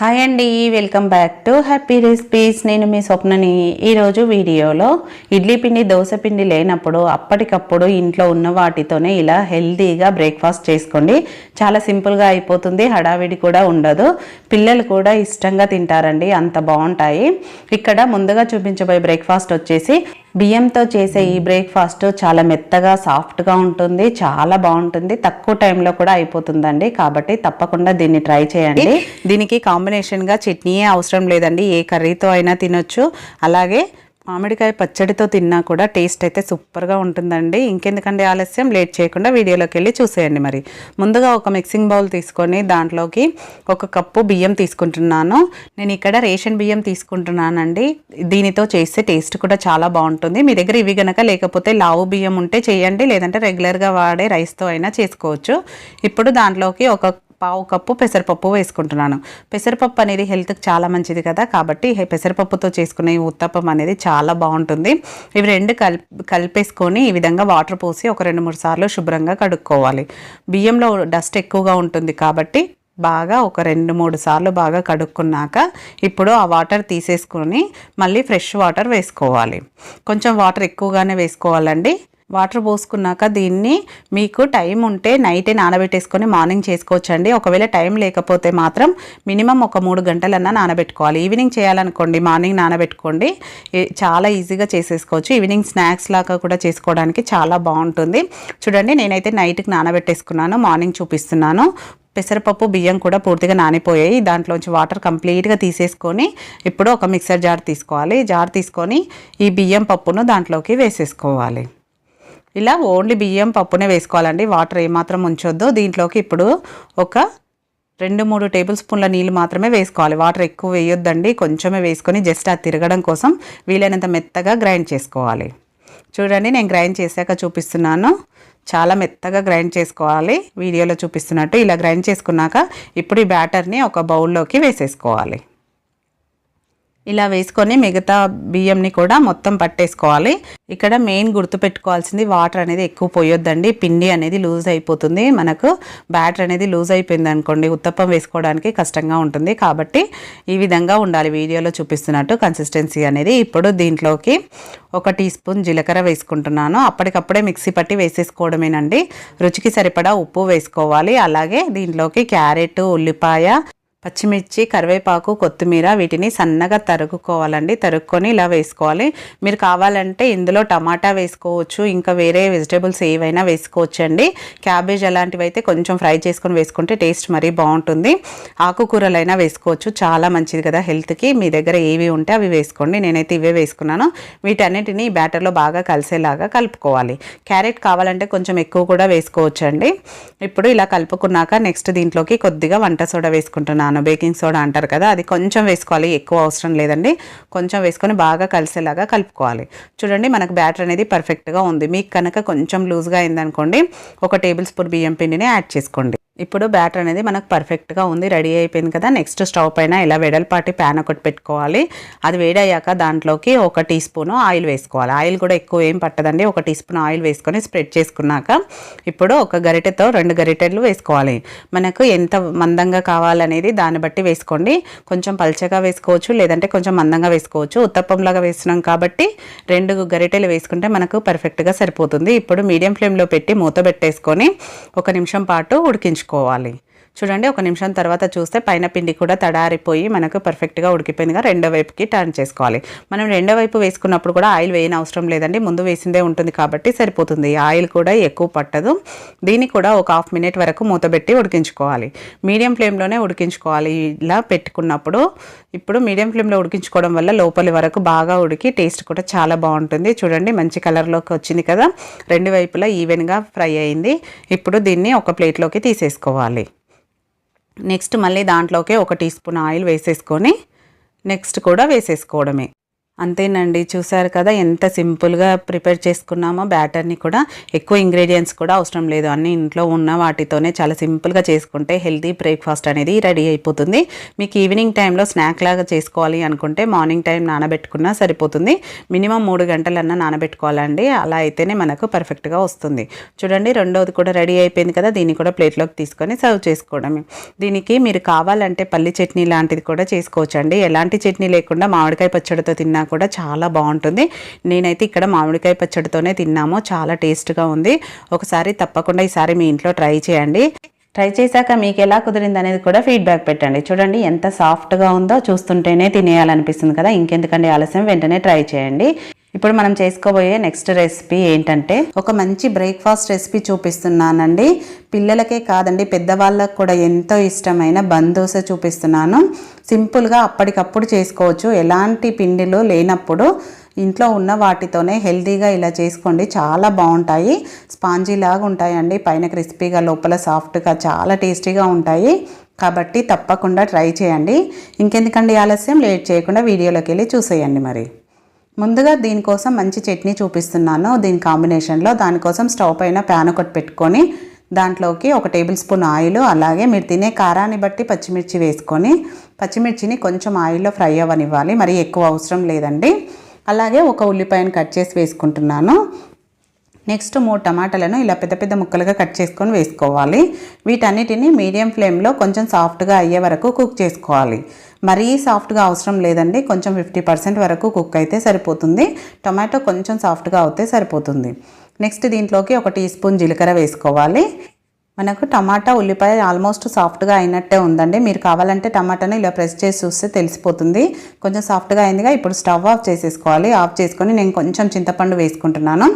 Hi అండి welcome back to happy recipes నేను మీ స్వప్నని ఈరోజు వీడియోలో ఇడ్లీ పిండి దోశ పిండి లేనప్పుడు అప్పటికప్పుడు ఇంట్లో ఉన్న వాటితోనే ఇలా హెల్తీగా బ్రేక్ఫాస్ట్ చేసుకోండి. చాలా సింపుల్గా అయిపోతుంది హడావిడి కూడా ఉండదు. పిల్లలు కూడా ఇష్టంగా తింటారండి అంత బాగుంటాయి. ఇక్కడ ముందుగా చూపించబోయే బ్రేక్ఫాస్ట్ వచ్చేసి బియ్యంతో చేసే ఈ బ్రేక్ఫాస్ట్ చాలా మెత్తగా సాఫ్ట్గా ఉంటుంది చాలా బాగుంటుంది తక్కువ టైంలో కూడా అయిపోతుందండి. కాబట్టి తప్పకుండా దీన్ని ట్రై చేయండి. దీనికి కాంబినేషన్గా చట్నీ అవసరం లేదండి. ఏ కర్రీతో అయినా తినొచ్చు. అలాగే మామిడికాయ పచ్చడితో తిన్నా కూడా టేస్ట్ అయితే సూపర్గా ఉంటుందండి. ఇంకెందుకంటే ఆలస్యం? లేట్ చేయకుండా వీడియోలోకి వెళ్ళి చూసేయండి మరి. ముందుగా ఒక మిక్సింగ్ బౌల్ తీసుకొని దాంట్లోకి ఒక కప్పు బియ్యం తీసుకుంటున్నాను. నేను ఇక్కడ రేషన్ బియ్యం తీసుకుంటున్నానండి. దీనితో చేస్తే టేస్ట్ కూడా చాలా బాగుంటుంది. మీ దగ్గర ఇవి గనక లేకపోతే లావు బియ్యం ఉంటే చేయండి. లేదంటే రెగ్యులర్గా వాడే రైస్తో అయినా చేసుకోవచ్చు. ఇప్పుడు దాంట్లోకి ఒక పావు కప్పు పెసరపప్పు వేసుకుంటున్నాను. పెసరపప్పు అనేది హెల్త్కి చాలా మంచిది కదా కాబట్టి పెసరపప్పుతో చేసుకునే ఉత్తప్పం అనేది చాలా బాగుంటుంది. ఇవి రెండు కలిపి కలిపేసుకొని ఈ విధంగా వాటర్ పోసి ఒక రెండు మూడు సార్లు శుభ్రంగా కడుక్కోవాలి. బియ్యంలో డస్ట్ ఎక్కువగా ఉంటుంది కాబట్టి బాగా ఒక రెండు మూడు సార్లు బాగా కడుక్కున్నాక ఇప్పుడు ఆ వాటర్ తీసేసుకొని మళ్ళీ ఫ్రెష్ వాటర్ వేసుకోవాలి. కొంచెం వాటర్ ఎక్కువగానే వేసుకోవాలండి. వాటర్ పోసుకున్నాక దీన్ని మీకు టైం ఉంటే నైటే నానబెట్టేసుకొని మార్నింగ్ చేసుకోవచ్చండి. ఒకవేళ టైం లేకపోతే మాత్రం మినిమం ఒక మూడు గంటలన్నా నానబెట్టుకోవాలి. ఈవినింగ్ చేయాలనుకోండి మార్నింగ్ నానబెట్టుకోండి చాలా ఈజీగా చేసేసుకోవచ్చు. ఈవినింగ్ స్నాక్స్ లాగా కూడా చేసుకోవడానికి చాలా బాగుంటుంది. చూడండి నేనైతే నైట్కి నానబెట్టేసుకున్నాను మార్నింగ్ చూపిస్తున్నాను. పెసరపప్పు బియ్యం కూడా పూర్తిగా నానిపోయాయి. దాంట్లోంచి వాటర్ కంప్లీట్గా తీసేసుకొని ఇప్పుడు ఒక మిక్సర్ జార్ తీసుకోవాలి. జార్ తీసుకొని ఈ బియ్యం పప్పును దాంట్లోకి వేసేసుకోవాలి. ఇలా ఓన్లీ బియ్యం పప్పునే వేసుకోవాలండి. వాటర్ ఏమాత్రం ఉంచొద్దు. దీంట్లోకి ఇప్పుడు ఒక రెండు మూడు టేబుల్ స్పూన్ల నీళ్ళు మాత్రమే వేసుకోవాలి. వాటర్ ఎక్కువ వేయొద్దండి. కొంచెమే వేసుకొని జస్ట్ అది తిరగడం కోసం వీలైనంత మెత్తగా గ్రైండ్ చేసుకోవాలి. చూడండి నేను గ్రైండ్ చేశాక చూపిస్తున్నాను. చాలా మెత్తగా గ్రైండ్ చేసుకోవాలి. వీడియోలో చూపిస్తున్నట్టు ఇలా గ్రైండ్ చేసుకున్నాక ఇప్పుడు ఈ బ్యాటర్ని ఒక బౌల్లోకి వేసేసుకోవాలి. ఇలా వేసుకొని మిగతా బియ్యంని కూడా మొత్తం పట్టేసుకోవాలి. ఇక్కడ మెయిన్ గుర్తుపెట్టుకోవాల్సింది వాటర్ అనేది ఎక్కువ పోయొద్దండి. పిండి అనేది లూజ్ అయిపోతుంది. మనకు బ్యాటర్ అనేది లూజ్ అయిపోయింది అనుకోండి. ఉత్తప్పం వేసుకోవడానికి కష్టంగా ఉంటుంది. కాబట్టి ఈ విధంగా ఉండాలి. వీడియోలో చూపిస్తున్నట్టు కన్సిస్టెన్సీ అనేది. ఇప్పుడు దీంట్లోకి ఒక టీ స్పూన్ జీలకర్ర వేసుకుంటున్నాను. అప్పటికప్పుడే మిక్సీ పట్టి వేసేసుకోవడమేనండి. రుచికి సరిపడా ఉప్పు వేసుకోవాలి. అలాగే దీంట్లోకి క్యారెట్ ఉల్లిపాయ పచ్చిమిర్చి కరివేపాకు కొత్తిమీర వీటిని సన్నగా తరుగుకోవాలండి తరుక్కొని ఇలా వేసుకోవాలి. మీరు కావాలంటే ఇందులో టమాటా వేసుకోవచ్చు ఇంకా వేరే వెజిటేబుల్స్ ఏవైనా వేసుకోవచ్చు అండి క్యాబేజ్ అలాంటివి అయితే కొంచెం ఫ్రై చేసుకొని వేసుకుంటే టేస్ట్ మరీ బాగుంటుంది. ఆకుకూరలైనా వేసుకోవచ్చు చాలా మంచిది కదా హెల్త్కి. మీ దగ్గర ఏవి ఉంటే అవి వేసుకోండి. నేనైతే ఇవే వేసుకున్నాను. వీటన్నిటిని బ్యాటర్లో బాగా కలిసేలాగా కలుపుకోవాలి. క్యారెట్ కావాలంటే కొంచెం ఎక్కువ కూడా వేసుకోవచ్చు అండి ఇప్పుడు ఇలా కలుపుకున్నాక నెక్స్ట్ దీంట్లోకి కొద్దిగా వంట సోడా వేసుకుంటున్నాను. బేకింగ్ సోడా అంటారు కదా అది కొంచెం వేసుకోవాలి ఎక్కువ అవసరం లేదండి. కొంచెం వేసుకొని బాగా కలిసేలాగా కలుపుకోవాలి. చూడండి మనకు బ్యాటర్ అనేది పర్ఫెక్ట్గా ఉంది. మీకు కనుక కొంచెం లూజ్గా అయిందనుకోండి ఒక టేబుల్ స్పూన్ బియ్యం పిండిని యాడ్ చేసుకోండి. ఇప్పుడు బ్యాటర్ అనేది మనకు పర్ఫెక్ట్గా ఉంది రెడీ అయిపోయింది కదా. నెక్స్ట్ స్టవ్ పైన ఇలా వెడల్పాటి ప్యాన్ ఒకటి పెట్టుకోవాలి. అది వేడయ్యాక దాంట్లోకి ఒక టీ స్పూన్ ఆయిల్ వేసుకోవాలి. ఆయిల్ కూడా ఎక్కువ ఏం పట్టదండి. ఒక టీ స్పూన్ ఆయిల్ వేసుకొని స్ప్రెడ్ చేసుకున్నాక ఇప్పుడు ఒక గరిటెతో రెండు గరిటెలు వేసుకోవాలి. మనకు ఎంత మందంగా కావాలనేది దాన్ని బట్టి వేసుకోండి. కొంచెం పల్చగా వేసుకోవచ్చు లేదంటే కొంచెం మందంగా వేసుకోవచ్చు. ఉత్తప్పంలాగా వేస్తున్నాం కాబట్టి రెండు గరిటెలు వేసుకుంటే మనకు పర్ఫెక్ట్గా సరిపోతుంది. ఇప్పుడు మీడియం ఫ్లేమ్లో పెట్టి మూత పెట్టేసుకొని ఒక నిమిషం పాటు ఉడికించుకోవాలి. నేర్చుకోవాలి చూడండి ఒక నిమిషం తర్వాత చూస్తే పైన పిండి కూడా తడారిపోయి మనకు పర్ఫెక్ట్గా ఉడికిపోయిందిగా రెండో వైపుకి టర్న్ చేసుకోవాలి. మనం రెండో వైపు వేసుకున్నప్పుడు కూడా ఆయిల్ వేయని అవసరం లేదండి ముందు వేసిందే ఉంటుంది కాబట్టి సరిపోతుంది. ఆయిల్ కూడా ఎక్కువ పట్టదు. దీన్ని కూడా ఒక హాఫ్ మినిట్ వరకు మూతబెట్టి ఉడికించుకోవాలి. మీడియం ఫ్లేమ్లోనే ఉడికించుకోవాలి. ఇలా పెట్టుకున్నప్పుడు ఇప్పుడు మీడియం ఫ్లేమ్లో ఉడికించుకోవడం వల్ల లోపలి వరకు బాగా ఉడికి టేస్ట్ కూడా చాలా బాగుంటుంది. చూడండి మంచి కలర్లోకి వచ్చింది కదా. రెండు వైపులా ఈవెన్గా ఫ్రై అయింది. ఇప్పుడు దీన్ని ఒక ప్లేట్లోకి తీసేసుకోవాలి. నెక్స్ట్ మళ్ళీ దాంట్లోకి ఒక టీ స్పూన్ ఆయిల్ వేసేసుకొని నెక్స్ట్ కూడా వేసేసుకోవడమే. అంతేనండి. చూసారు కదా ఎంత సింపుల్గా ప్రిపేర్ చేసుకున్నామో బ్యాటర్ని కూడా ఎక్కువ ఇంగ్రీడియంట్స్ కూడా అవసరం లేదు. అన్ని ఇంట్లో ఉన్న వాటితోనే చాలా సింపుల్గా చేసుకుంటే హెల్తీ బ్రేక్ఫాస్ట్ అనేది రెడీ అయిపోతుంది. మీకు ఈవినింగ్ టైంలో స్నాక్ లాగా చేసుకోవాలి అనుకుంటే మార్నింగ్ టైం నానబెట్టుకున్నా సరిపోతుంది. మినిమం మూడు గంటలన్నా నానబెట్టుకోవాలండి. అలా అయితేనే మనకు పర్ఫెక్ట్గా వస్తుంది. చూడండి రెండోది కూడా రెడీ అయిపోయింది కదా దీన్ని కూడా ప్లేట్లోకి తీసుకొని సర్వ్ చేసుకోవడమే దీనికి మీరు కావాలంటే పల్లి చట్నీ లాంటిది కూడా చేసుకోవచ్చండి. ఎలాంటి చట్నీ లేకుండా మామిడికాయ పచ్చడితో తిన్నా కూడా చాలా బాగుంటుంది. నేనైతే ఇక్కడ మామిడికాయ పచ్చడితోనే తిన్నాము. చాలా టేస్ట్గా ఉంది. ఒకసారి తప్పకుండా ఈసారి మీ ఇంట్లో ట్రై చేయండి. ట్రై చేశాక మీకు ఎలా కుదిరింది అనేది కూడా ఫీడ్బ్యాక్ పెట్టండి. చూడండి ఎంత సాఫ్ట్గా ఉందో చూస్తుంటేనే తినేయాలనిపిస్తుంది కదా. ఇంకెందుకండి ఆలస్యం? వెంటనే ట్రై చేయండి. ఇప్పుడు మనం చేసుకోబోయే నెక్స్ట్ రెసిపీ ఏంటంటే ఒక మంచి బ్రేక్ఫాస్ట్ రెసిపీ చూపిస్తున్నానండి. పిల్లలకే కాదండి పెద్దవాళ్ళకు కూడా ఎంతో ఇష్టమైన బందోస చూపిస్తున్నాను. సింపుల్గా అప్పటికప్పుడు చేసుకోవచ్చు. ఎలాంటి పిండిలు లేనప్పుడు ఇంట్లో ఉన్న వాటితోనే హెల్తీగా ఇలా చేసుకోండి. చాలా బాగుంటాయి. స్పాంజీ లాగా ఉంటాయండి. పైన క్రిస్పీగా లోపల సాఫ్ట్గా చాలా టేస్టీగా ఉంటాయి. కాబట్టి తప్పకుండా ట్రై చేయండి. ఇంకెందుకండి ఆలస్యం? లేట్ చేయకుండా వీడియోలోకి వెళ్ళి చూసేయండి మరి. ముందుగా దీనికోసం మంచి చట్నీ చూపిస్తున్నాను. దీని కాంబినేషన్లో దానికోసం స్టవ్ పైన ప్యాన్ ఒకటి పెట్టుకొని దాంట్లోకి ఒక టేబుల్ స్పూన్ ఆయిల్ అలాగే మీరు తినే కారాన్ని బట్టి పచ్చిమిర్చి వేసుకొని పచ్చిమిర్చిని కొంచెం ఆయిల్లో ఫ్రై అవ్వనివ్వాలి. మరి ఎక్కువ అవసరం లేదండి. అలాగే ఒక ఉల్లిపాయను కట్ చేసి వేసుకుంటున్నాను. నెక్స్ట్ మూడు టమాటాలను ఇలా పెద్ద పెద్ద ముక్కలుగా కట్ చేసుకొని వేసుకోవాలి. వీటన్నిటిని మీడియం ఫ్లేమ్లో కొంచెం సాఫ్ట్గా అయ్యే వరకు కుక్ చేసుకోవాలి. మరీ సాఫ్ట్గా అవసరం లేదండి. కొంచెం ఫిఫ్టీ పర్సెంట్ వరకు కుక్ అయితే సరిపోతుంది. టొమాటో కొంచెం సాఫ్ట్గా అవుతే సరిపోతుంది. నెక్స్ట్ దీంట్లోకి ఒక టీ స్పూన్ జీలకర్ర వేసుకోవాలి. మనకు టమాటా ఉల్లిపాయ ఆల్మోస్ట్ సాఫ్ట్గా అయినట్టే ఉందండి. మీరు కావాలంటే టమాటాను ఇలా ప్రెస్ చేసి చూస్తే తెలిసిపోతుంది. కొంచెం సాఫ్ట్గా అయిందిగా ఇప్పుడు స్టవ్ ఆఫ్ చేసేసుకోవాలి. ఆఫ్ చేసుకొని నేను కొంచెం చింతపండు వేసుకుంటున్నాను.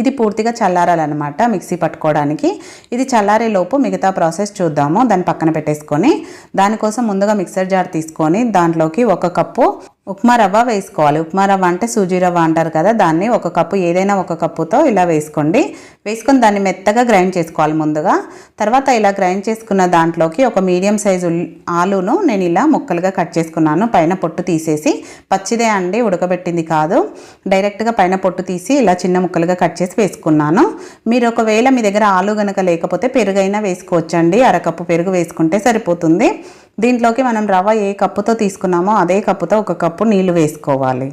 ఇది పూర్తిగా చల్లారాలన్నమాట మిక్సీ పట్టుకోవడానికి. ఇది చల్లారే లోపు మిగతా ప్రాసెస్ చూద్దాము. దాన్ని పక్కన పెట్టేసుకొని దానికోసం ముందుగా మిక్సర్ జార్ తీసుకొని దాంట్లోకి ఒక కప్పు ఉప్మా రవ్వ వేసుకోవాలి. ఉప్మా రవ్వ అంటే సూజీ రవ్వ అంటారు కదా దాన్ని ఒక కప్పు ఏదైనా ఒక కప్పుతో ఇలా వేసుకోండి. వేసుకొని దాన్ని మెత్తగా గ్రైండ్ చేసుకోవాలి ముందుగా. తర్వాత ఇలా గ్రైండ్ చేసుకున్న దాంట్లోకి ఒక మీడియం సైజు ఆలును నేను ఇలా ముక్కలుగా కట్ చేసుకున్నాను. పైన పొట్టు తీసేసి పచ్చిదే అండి ఉడకబెట్టింది కాదు. డైరెక్ట్గా పైన పొట్టు తీసి ఇలా చిన్న ముక్కలుగా కట్ చేసి వేసుకున్నాను. మీరు ఒకవేళ మీ దగ్గర ఆలు గనక లేకపోతే పెరుగైనా వేసుకోవచ్చండి. అరకప్పు పెరుగు వేసుకుంటే సరిపోతుంది. దీంట్లోకి మనం రవ్వ ఏ కప్పుతో తీసుకున్నామో అదే కప్పుతో ఒక కప్పు నీళ్ళు వేసుకోవాలి.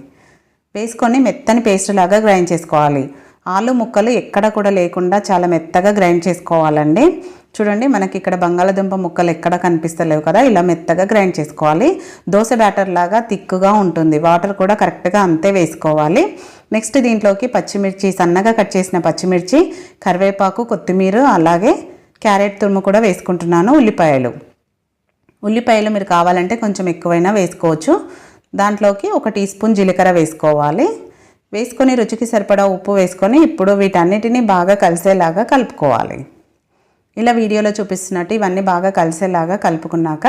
వేసుకొని మెత్తని పేస్ట్ లాగా గ్రైండ్ చేసుకోవాలి. ఆలు ముక్కలు ఎక్కడ కూడా లేకుండా చాలా మెత్తగా గ్రైండ్ చేసుకోవాలండి. చూడండి మనకి ఇక్కడ బంగాళదుంప ముక్కలు ఎక్కడ కనిపిస్తలేవు కదా ఇలా మెత్తగా గ్రైండ్ చేసుకోవాలి. దోశ బ్యాటర్ లాగా తిక్కుగా ఉంటుంది. వాటర్ కూడా కరెక్ట్గా అంతే వేసుకోవాలి. నెక్స్ట్ దీంట్లోకి పచ్చిమిర్చి సన్నగా కట్ చేసిన పచ్చిమిర్చి కరివేపాకు కొత్తిమీర అలాగే క్యారెట్ తురుము కూడా వేసుకుంటున్నాను ఉల్లిపాయలు. ఉల్లిపాయలు మీరు కావాలంటే కొంచెం ఎక్కువైనా వేసుకోవచ్చు. దాంట్లోకి ఒక టీ స్పూన్ జీలకర్ర వేసుకోవాలి. వేసుకొని రుచికి సరిపడా ఉప్పు వేసుకొని ఇప్పుడు వీటన్నిటిని బాగా కలిసేలాగా కలుపుకోవాలి. ఇలా వీడియోలో చూపిస్తున్నట్టు ఇవన్నీ బాగా కలిసేలాగా కలుపుకున్నాక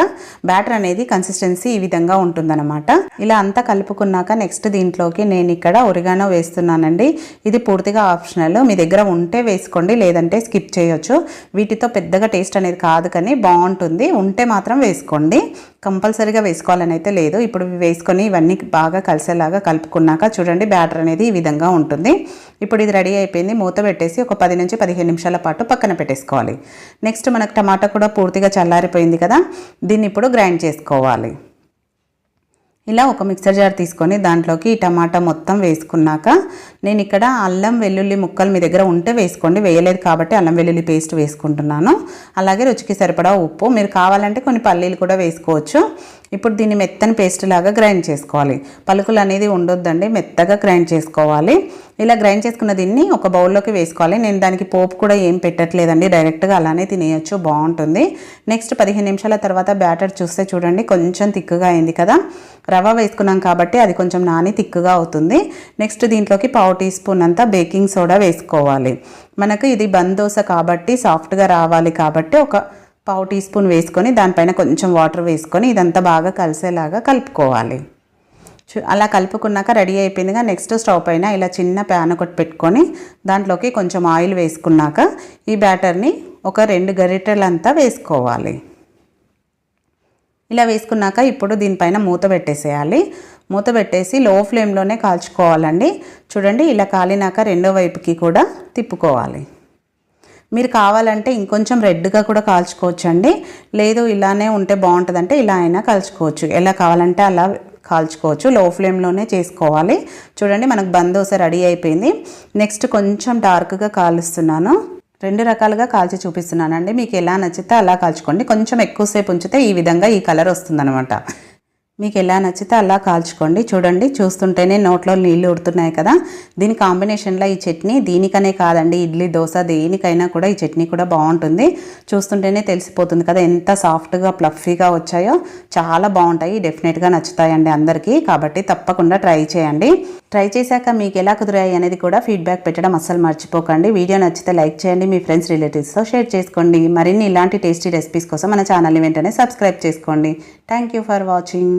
బ్యాటర్ అనేది కన్సిస్టెన్సీ ఈ విధంగా ఉంటుందన్నమాట. ఇలా అంతా కలుపుకున్నాక నెక్స్ట్ దీంట్లోకి నేను ఇక్కడ ఒరిగానో వేస్తున్నానండి. ఇది పూర్తిగా ఆప్షనల్ మీ దగ్గర ఉంటే వేసుకోండి లేదంటే స్కిప్ చేయొచ్చు. వీటితో పెద్దగా టేస్ట్ అనేది కాదు కానీ బాగుంటుంది. ఉంటే మాత్రం వేసుకోండి. కంపల్సరీగా వేసుకోవాలని అయితే లేదు. ఇప్పుడు వేసుకొని ఇవన్నీ బాగా కలిసేలాగా కలుపుకున్నాక చూడండి బ్యాటర్ అనేది ఈ విధంగా ఉంటుంది. ఇప్పుడు ఇది రెడీ అయిపోయింది. మూత పెట్టేసి ఒక పది నుంచి పదిహేను నిమిషాల పాటు పక్కన పెట్టేసుకోవాలి. నెక్స్ట్ మనకు టమాటా కూడా పూర్తిగా చల్లారిపోయింది కదా దీన్ని ఇప్పుడు గ్రైండ్ చేసుకోవాలి. ఇలా ఒక మిక్సర్ జార్ తీసుకొని దాంట్లోకి ఈ టమాటా మొత్తం వేసుకున్నాక నేను ఇక్కడ అల్లం వెల్లుల్లి ముక్కలు మీ దగ్గర ఉంటే వేసుకోండి వేయలేదు కాబట్టి అల్లం వెల్లుల్లి పేస్ట్ వేసుకుంటున్నాను. అలాగే రుచికి సరిపడా ఉప్పు మీరు కావాలంటే కొన్ని పల్లీలు కూడా వేసుకోవచ్చు. ఇప్పుడు దీన్ని మెత్తని పేస్ట్ లాగా గ్రైండ్ చేసుకోవాలి. పలుకులు అనేది ఉండొద్దండి మెత్తగా గ్రైండ్ చేసుకోవాలి. ఇలా గ్రైండ్ చేసుకున్న దీన్ని ఒక బౌల్లోకి వేసుకోవాలి. నేను దానికి పోపు కూడా ఏం పెట్టట్లేదండి డైరెక్ట్గా అలానే తినేయచ్చు బాగుంటుంది. నెక్స్ట్ పదిహేను నిమిషాల తర్వాత బ్యాటర్ చూస్తే చూడండి కొంచెం తిక్కుగా అయింది కదా. రవ వేసుకున్నాం కాబట్టి అది కొంచెం నాని తిక్కుగా అవుతుంది. నెక్స్ట్ దీంట్లోకి పావు టీ స్పూన్ అంతా బేకింగ్ సోడా వేసుకోవాలి. మనకు ఇది బందోస కాబట్టి సాఫ్ట్గా రావాలి కాబట్టి ఒక పావు టీ స్పూన్ వేసుకొని దానిపైన కొంచెం వాటర్ వేసుకొని ఇదంతా బాగా కలిసేలాగా కలుపుకోవాలి. అలా కలుపుకున్నాక రెడీ అయిపోయిందిగా నెక్స్ట్ స్టవ్ పైన ఇలా చిన్న ప్యాన్ ఒకటి పెట్టుకొని దాంట్లోకి కొంచెం ఆయిల్ వేసుకున్నాక ఈ బ్యాటర్ని ఒక రెండు గరిటెలంతా వేసుకోవాలి. ఇలా వేసుకున్నాక ఇప్పుడు దీనిపైన మూత పెట్టేసేయాలి. మూత పెట్టేసి లో ఫ్లేమ్లోనే కాల్చుకోవాలండి. చూడండి ఇలా కాలినాక రెండో వైపుకి కూడా తిప్పుకోవాలి. మీరు కావాలంటే ఇంకొంచెం రెడ్గా కూడా కాల్చుకోవచ్చండి. లేదు ఇలానే ఉంటే బాగుంటుందంటే ఇలా అయినా కాల్చుకోవచ్చు. ఎలా కావాలంటే అలా కాల్చుకోవచ్చు. లో ఫ్లేమ్లోనే చేసుకోవాలి. చూడండి మనకు బందోస రెడీ అయిపోయింది. నెక్స్ట్ కొంచెం డార్క్గా కాలుస్తున్నాను. రెండు రకాలుగా కాల్చి చూపిస్తున్నానండి. మీకు ఎలా నచ్చితే అలా కాల్చుకోండి. కొంచెం ఎక్కువసేపు ఉంచితే ఈ విధంగా ఈ కలర్ వస్తుందనమాట మీకు ఎలా నచ్చితే అలా కాల్చుకోండి. చూడండి చూస్తుంటేనే నోట్లో నీళ్ళు ఉడుతున్నాయి కదా. దీని కాంబినేషన్లో ఈ చట్నీ దీనికనే కాదండి. ఇడ్లీ దోశ దేనికైనా కూడా ఈ చట్నీ కూడా బాగుంటుంది. చూస్తుంటేనే తెలిసిపోతుంది కదా ఎంత సాఫ్ట్గా ప్లఫీగా వచ్చాయో. చాలా బాగుంటాయి. డెఫినెట్గా నచ్చుతాయండి అందరికీ. కాబట్టి తప్పకుండా ట్రై చేయండి. ట్రై చేశాక మీకు ఎలా కుదిరాయి అనేది కూడా ఫీడ్బ్యాక్ పెట్టడం అస్సలు మర్చిపోకండి. వీడియో నచ్చితే లైక్ చేయండి మీ ఫ్రెండ్స్ రిలేటివ్స్తో షేర్ చేసుకోండి. మరిన్ని ఇలాంటి టేస్టీ రెసిపీస్ కోసం మన ఛానల్ని వెంటనే సబ్స్క్రైబ్ చేసుకోండి. Thank you for watching